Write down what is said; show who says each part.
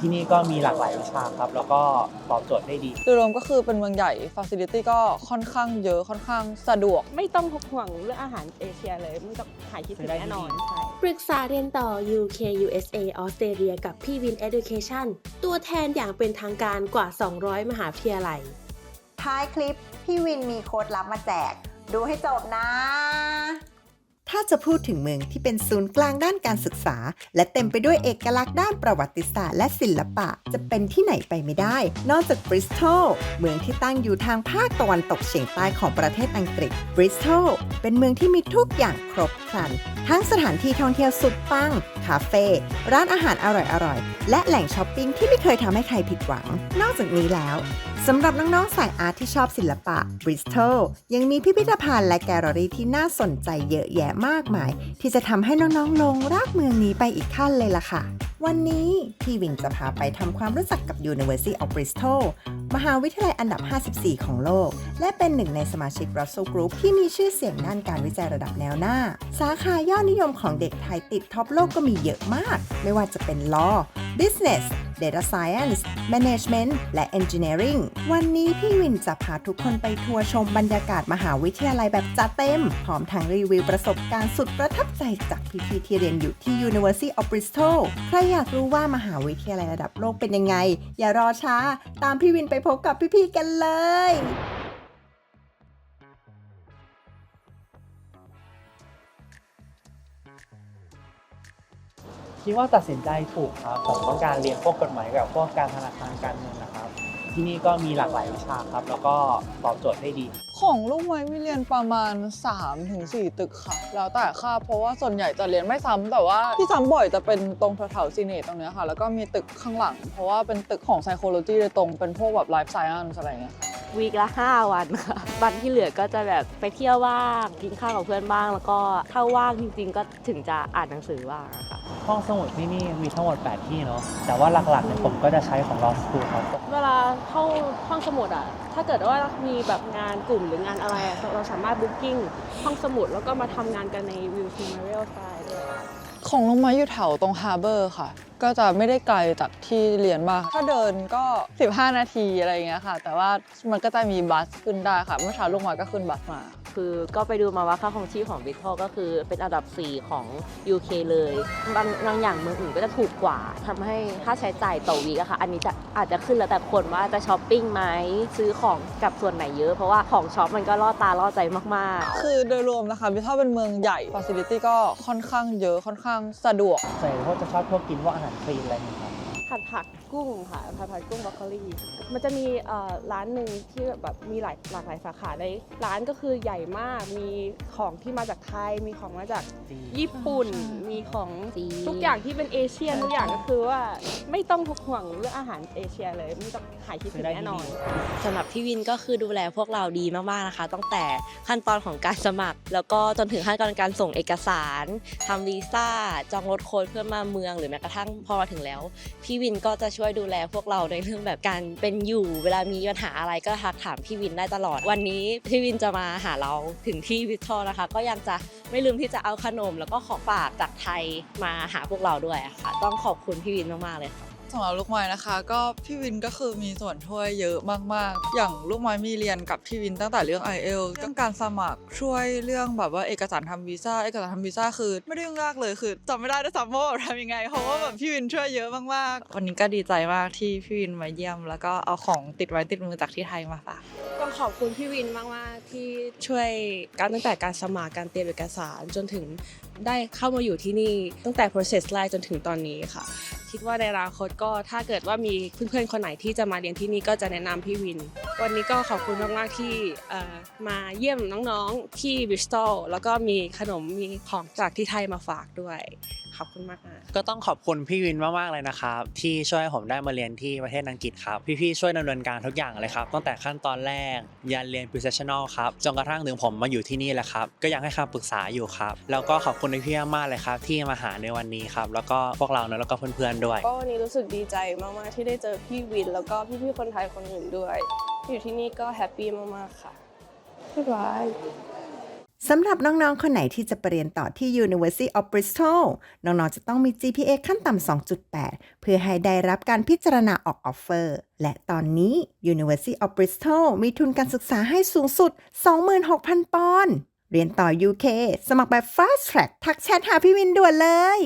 Speaker 1: ที่นี่ก็มีหลากหลายวิชาครับ แล้วก็ตอบโจทย์ได้ดี
Speaker 2: โดยรวมก็คือเป็นเมืองใหญ่ฟ a ซิลิตี้ก็ค่อนข้างเยอะค่อนข้างสะดวก
Speaker 3: ไม่ต้องห่วงเรื่องอาหารเอเชียเลยไม่ต้องหายคิดถึงแน่นอนใช่
Speaker 4: ปรึกษาเรียนต่อ UK USA ออสเตรเลียกับพี่วิน Education ตัวแทนอย่างเป็นทางการกว่า 200 มหาวิทยาลัย
Speaker 5: ท้ายคลิป พี่วินมีโค้ดลับมาแจก ดูให้จบนะ ถ้าจะพูดถึงเมืองที่เป็นศูนย์กลางด้านการศึกษา และเต็มไปด้วยเอกลักษณ์ด้านประวัติศาสตร์และศิลปะ จะเป็นที่ไหนไปไม่ได้ นอกจากบริสตอลเมืองที่ตั้งอยู่ทางภาคตะวันตกเฉียงใต้ของประเทศอังกฤษบริสตอลเป็นเมืองที่มีทุกอย่างครบครัน ทั้งสถานที่ท่องเที่ยวสุดปัง คาเฟ่ร้านอาหารอร่อยๆ และแหล่งช้อปปิ้งที่ไม่เคยทำให้ใครผิดหวัง นอกจากนี้แล้วสำหรับน้องๆสายอาร์ตที่ชอบศิลปะบริสตอลยังมีพิพิธภัณฑ์และแกลเลอรี่ที่น่าสนใจเยอะแยะมากมาย ที่จะทำให้น้องๆลงรักเมืองนี้ไปอีกขั้นเลยล่ะค่ะ วันนี้พี่วินจะพาไปทำความรู้จักกับ University of Bristol มหาวิทยาลัยอันดับ 54 ของโลก และเป็นหนึ่งในสมาชิก Russell Group ที่มีชื่อเสียงด้านการวิจัยระดับแนวหน้า สาขายอดนิยมของเด็กไทยติดท็อปโลกก็มีเยอะมาก ไม่ว่าจะเป็น Law Business Data Science Management และ Engineering วันนี้พี่วินจะพาทุกคนไปทัวร์ชมบรรยากาศมหาวิทยาลัยแบบจัดเต็ม พร้อมทั้งรีวิวประสบการณ์สุดประทับใจจากพี่ๆที่เรียนอยู่ที่ University of Bristol ใครอยากรู้ว่ามหาวิทยาลัยระดับโลกเป็นยังไง อย่ารอช้า ตามพี่วินไปพบกับพี่ๆกันเลย
Speaker 1: คิดว่าตัดสินใจถูกครับผมต้องการเรียนพวกกฎหมายเกี่ยวกับพวกการธนาคารการเงินนะครับ ที่นี่ก็มีหลากหลายวิชาครับ แล้วก็ตอบโจทย์ได้ดี
Speaker 2: ของลูกไม้มีเรียนประมาณ 3-4 ตึกค่ะ แล้วแต่ค่าบเพราะว่าส่วนใหญ่จะเรียนไม่ซ้ำแต่ว่าที่ซ้ำบ่อยจะเป็นตรงแถวๆซีเนตตรงเนี้ยค่ะ แล้วก็มีตึกข้างหลัง เพราะว่าเป็นตึกของ psychology โดยตรงเป็นพวกแบบ life science อะไรอย่างเงี้ยค่ะ
Speaker 3: วีคละ 5 วันค่ะ วันที่เหลือก็จะแบบไปเที่ยวบ้าง กินข้าวกับเพื่อนบ้าง แล้วก็ถ้าว่างจริงๆ ก็ถึงจะอ่านหนังสือบ้างอะค่ะ
Speaker 1: ห้องสมุดที่นี่มีทั้งหมด 8 ที่เนาะแต่ว่าหลักๆเนี่ยผมก็จะใช้ของ Law School ครับ
Speaker 3: เวลาเข้าห้องสมุดอะถ้าเกิดว่ามีแบบงานกลุ่มหรืองานอะไรอะเราสามารถบุ๊กิ้งห้องสมุดแล้วก็มาทำงานกันในวิวทีมาเรียลไซด์ด้วย
Speaker 2: ของลูกไม้อยู่แถวตรงฮาร์เบอร์ค่ะ ก็จะไม่ได้ไกลจากที่เรียนมาก ถ้าเดินก็ 15 นาทีอะไรอย่างเงี้ยค่ะ แต่ว่ามันก็จะมีบัสขึ้นได้ค่ะ เมื่อเช้าลูกไม้ก็ขึ้นบัสมา
Speaker 6: คือก็ไปดูมาว่าค่าครองชีพของบิทโก็คือเป็นอันดับ 4 ของ UK เลยบางบางอย่างเมืองอื่นก็จะถูกกว่าทำให้ค่าใช้จ่ายต่อวีกอะค่ะอันนี้จะอาจจะขึ้นแล้วแต่คนว่าจะช้อปปิ้งไหมซื้อของกับส่วนไหนเยอะ เพราะว่าของช็อปมันก็ล่อตาล่อใจมากๆ
Speaker 2: คือโดยรวมนะคะบิทเทลเป็นเมืองใหญ่ฟ a ซิลิตี้ก็ค่อนข้างเยอะค่อนข้างสะดวก
Speaker 1: ส่วนใหญ่พวกจะชอบพวกกินพวกอาหารคลีนอะไรอย่างเงี้ยครับ
Speaker 3: ผัดผักกุ้งค่ะผัดผักกุ้งบรอกโคลีมันจะมีเอ่อร้านหนึ่งที่แบบมีหลายหลากหลายสาขาในร้านก็คือใหญ่มากมีของที่มาจากไทย มีของมาจากญี่ปุ่น มีของ
Speaker 6: จีน
Speaker 3: ทุกอย่างที่เป็นเอเชียนทุกอย่างก็คือว่าไม่ต้องห่วงเรื่องอาหารเอเชียเลยไม่ต้องหายคิดถึงแน่นอน
Speaker 6: สำหรับพี่วินก็คือดูแลพวกเราดีมากๆนะคะ ตั้งแต่ขั้นตอนของการสมัคร แล้วก็จนถึงขั้นตอนการส่งเอกสารทำวีซ่าจองรถโค้ดเพื่อมาเมืองหรือแม้กระทั่งพอมาถึงแล้วพี่ี่วินก็จะช่วยดูแลพวกเราในเรื่องแบบการเป็นอยู่ เวลามีปัญหาอะไรก็ทักถามพี่วินได้ตลอด วันนี้พี่วินจะมาหาเราถึงที่วิทอลนะคะ ก็ยังจะไม่ลืมที่จะเอาขนม แล้วก็ของฝากจากไทยมาหาพวกเราด้วยค่ะ ต้องขอบคุณพี่วินมากๆเลยค่ะ
Speaker 2: สำหรับลูกไม้นะคะ ก็พี่วินก็คือมีส่วนช่วยเยอะมากๆ อย่างลูกไม้มีเรียนกับพี่วินตั้งแต่เรื่อง i อเอลเรื่องการสมัครช่วยเรื่องแบบว่าเอกสารทำวีซ่าเอกสารทำวีซ่าคือ ไม่ได้ยุ่งยากเลยคือจำไม่ได้ด้วยซ้ำว่าแบบทำยังไงเพราะว่าแบบพี่วินช่วยเยอะมากๆ วันนี้ก็ดีใจมากที่พี่วินมาเยี่ยม แล้วก็เอาของติดไว้ติดมือจากที่ไทยมาฝาก
Speaker 3: ต้องขอบคุณพี่วินมากๆที่ช่วยการตั้งแต่การสมัครการเตรียมเอกสารจนถึงได้เข้ามาอยู่ที่นี่ตั้งแต่ process แรกจนถึงตอนนี้ค่ะ คิดว่าในอนาคตก็ถ้าเกิดว่ามีเพื่อนๆคนไหนที่จะมาเรียนที่นี่ก็จะแนะนำพี่วิน วันนี้ก็ขอบคุณมากๆที่มาเยี่ยมน้องๆที่บิสตอลแล้วก็มีขนมมีของจากที่ไทยมาฝากด้วย ขอบคุณมากๆ
Speaker 7: ก็ต้องขอบคุณพี่วินมากๆเลยนะครับที่ช่วยให้ผมได้มาเรียนที่ประเทศอังกฤษครับพี่ๆช่วยดำเนินการทุกอย่างเลยครับตั้งแต่ขั้นตอนแรกยันเรียน professional ครับจนกระทั่งถึงผมมาอยู่ที่นี่แหละครับก็ยังให้คำปรึกษาอยู่ครับแล้วก็ขอบคุณพี่ๆมากๆเลยครับที่มาหาในวันนี้ครับแล้วก็พวกเราเนอะแล้วก็เพื่อนๆด้วย
Speaker 8: ก็วันนี้รู้สึกดีใจมากๆที่ได้เจอพี่วิน แล้วก็พี่ๆคนไทยคนอื่นด้วย อยู่ที่นี่ก็แฮปปี้มากๆค่ะบ๊ายบาย
Speaker 5: สำหรับน้องๆ คนไหนที่จะไปเรียนต่อที่ University of Bristol น้องๆ จะต้องมี GPA ขั้นต่ำ 2.8 เพื่อให้ได้รับการพิจารณาออกออฟเฟอร์ และตอนนี้ University of Bristol มีทุนการศึกษาให้สูงสุด 26,000 ปอนด์ เรียนต่อ UK สมัครแบบ Fast Track ทักแชทหาพี่วินด่วนเลย